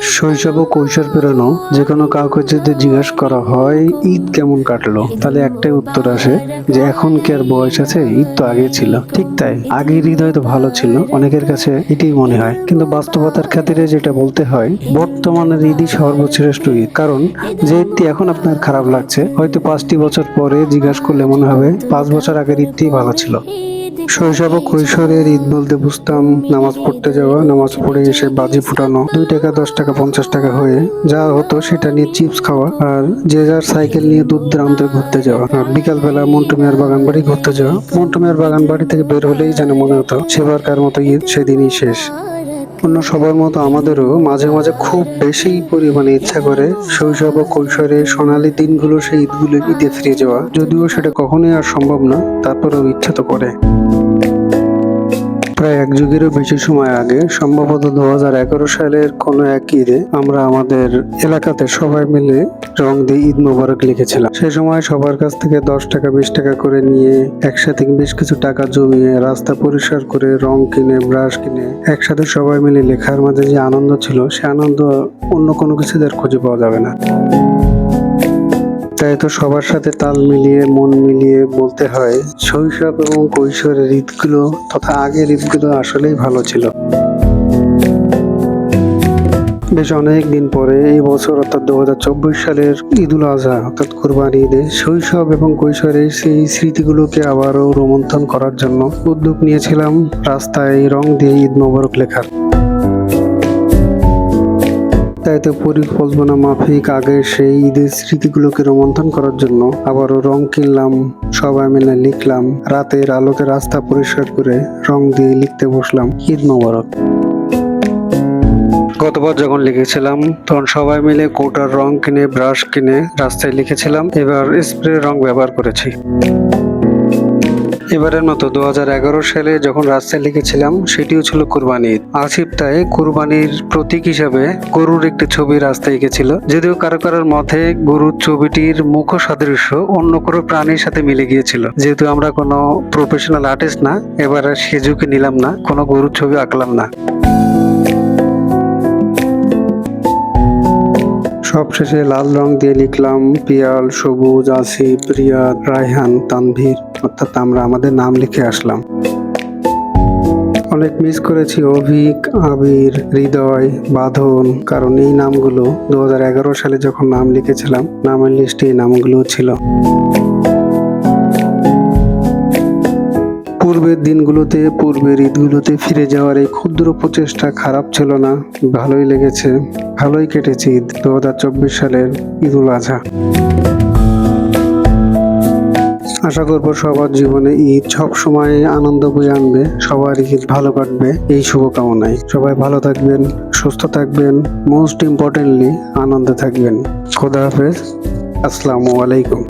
শৈশব ও কৈশোর পেরোনো যে কোনো কাউকে যদি জিজ্ঞাসা করা হয়, ঈদ কেমন কাটলো? তাহলে একটাই উত্তর আসে যে, এখন কি আর বয়স আছে? ঈদ তো আগে ছিল। ঠিক তাই, আগের ঈদ হয়তো ভালো ছিল, অনেকের কাছে এটাই মনে হয়। কিন্তু বাস্তবতার খাতিরে যেটা বলতে হয়, বর্তমানের ঈদই সর্বশ্রেষ্ঠ ঈদ। কারণ, যে ঈদটি এখন আপনার খারাপ লাগছে, হয়তো পাঁচটি বছর পরে জিজ্ঞাসা করলে মনে হবে, পাঁচ বছর আগের ঈদটি ভালো ছিল। শৈশব ও কৈশোরের ঈদ বলতে বুঝতাম নামাজ পড়তে যাওয়া, নামাজ পড়ে এসে বাজি ফুটানো, দুই টাকা, দশ টাকা, পঞ্চাশ টাকা হয়ে যা হতো সেটা নিয়ে চিপস খাওয়া আর যে যার সাইকেল নিয়ে দূর দূরান্তে ঘুরতে যাওয়া। আর বিকালবেলা মন্টুমিয়ার মন্টু মিয়ার বাগান বাড়ি ঘুরতে যাওয়া। মন্টু মিয়ার বাগান বাড়ি থেকে বের হলেই যেন মনে হতো, সেবারকার মতো ঈদ সেদিনই শেষ। অন্য সবার মতো আমাদেরও মাঝে মাঝে খুব বেশি পরিমাণে ইচ্ছা করে শৈশব ও কৈশোরে সোনালী দিনগুলো সেই ঈদগুলো ঈদে ফিরে যাওয়া। যদিও সেটা কখনোই আর সম্ভব না, তারপরেও ইচ্ছা তো করে। প্রায় এক যুগেরও বেশি সময় আগে, সম্ভবত দু হাজার এগারো সালের কোনো এক ঈদে, আমরা আমাদের এলাকাতে সবাই মিলে রং দিয়ে ঈদ মোবারক লিখেছিলাম। সে সময় সবার কাছ থেকে দশ টাকা, বিশ টাকা করে নিয়ে একসাথে বেশ কিছু টাকা জমিয়ে রাস্তা পরিষ্কার করে রং কিনে, ব্রাশ কিনে একসাথে সবাই মিলে লেখার মাঝে যে আনন্দ ছিল, সে আনন্দ অন্য কোনো কিছুতে আর খুঁজে পাওয়া যাবে না। তাই তো সবার সাথে তাল মিলিয়ে, মন মিলিয়ে বলতে হয়, শৈশব এবং কৈশোরের ঈদগুলো তথা আগের ঈদগুলো আসলেই ভালো ছিল। বেশ অনেক দিন পরে এই বছর অর্থাৎ দু হাজার চব্বিশ সালের ঈদুল আজহা, অর্থাৎ কুরবানি ঈদে, শৈশব এবং কৈশোরের সেই স্মৃতিগুলোকে আবারও রোমন্থন করার জন্য উদ্যোগ নিয়েছিলাম রাস্তায় রং দিয়ে ঈদ মোবারক লেখার। তো পরিকল্পনা মাফিক আগে সেই ঈদের স্মৃতিগুলোকে রোমন্থন করার জন্য আবারও রং কিনলাম, সবাই মিলে লিখলাম, রাতের আলোকে রাস্তা পরিষ্কার করে রং দিয়ে লিখতে বসলাম ঈদ মোবারক। গতবার যখন লিখেছিলাম, তখন সবাই মিলে কোটার রং কিনে, ব্রাশ কিনে রাস্তায় লিখেছিলাম, এবার স্প্রে রং ব্যবহার করেছি। এবারের মতো দু হাজার এগারো সালে যখন রাস্তায় লিখেছিলাম, সেটিও ছিল কুরবানি। আসিফ তাই কুরবানির প্রতীক হিসাবে গরুর একটি ছবি রাস্তায় এঁকেছিল যদিও কারও কারোর মতে গরুর ছবিটির মুখ সাদৃশ্য অন্য কোনো প্রাণীর সাথে মিলে গিয়েছিল। যেহেতু আমরা কোনো প্রফেশনাল আর্টিস্ট না, এবার আর সে নিলাম না, কোনো গরুর ছবি আঁকলাম না। সবশেষে লাল রং দিয়ে লিখলাম, পিয়াল, সবুজ, আসিফ রিয়া রায়হান, তানভীর, অর্থাৎ আমরা আমাদের নাম লিখে আসলাম। অনেক মিস করেছি, অভিক, আবির, হৃদয়, বাঁধন, কারণ এই নামগুলো দু হাজার এগারো সালে যখন নাম লিখেছিলাম, নামের লিস্টে এই নামগুলো ছিল। দিনগুলোতে পূর্বের ঈদগুলোতে ফিরে যাওয়ার এই ক্ষুদ্র প্রচেষ্টা খারাপ ছিল না, ভালোই লেগেছে। ভালোই কেটেছে ঈদ দু হাজার চব্বিশ সালের ঈদুল আজহা। আশা করব সবার জীবনে ঈদ সব সময় আনন্দ বয়ে আনবে, সবার ঈদ ভালো কাটবে, এই শুভকামনায়। সবাই ভালো থাকবেন, সুস্থ থাকবেন মোস্ট ইম্পর্টেন্টলি আনন্দে থাকবেন। খোদা হাফেজ, আসসালামু আলাইকুম।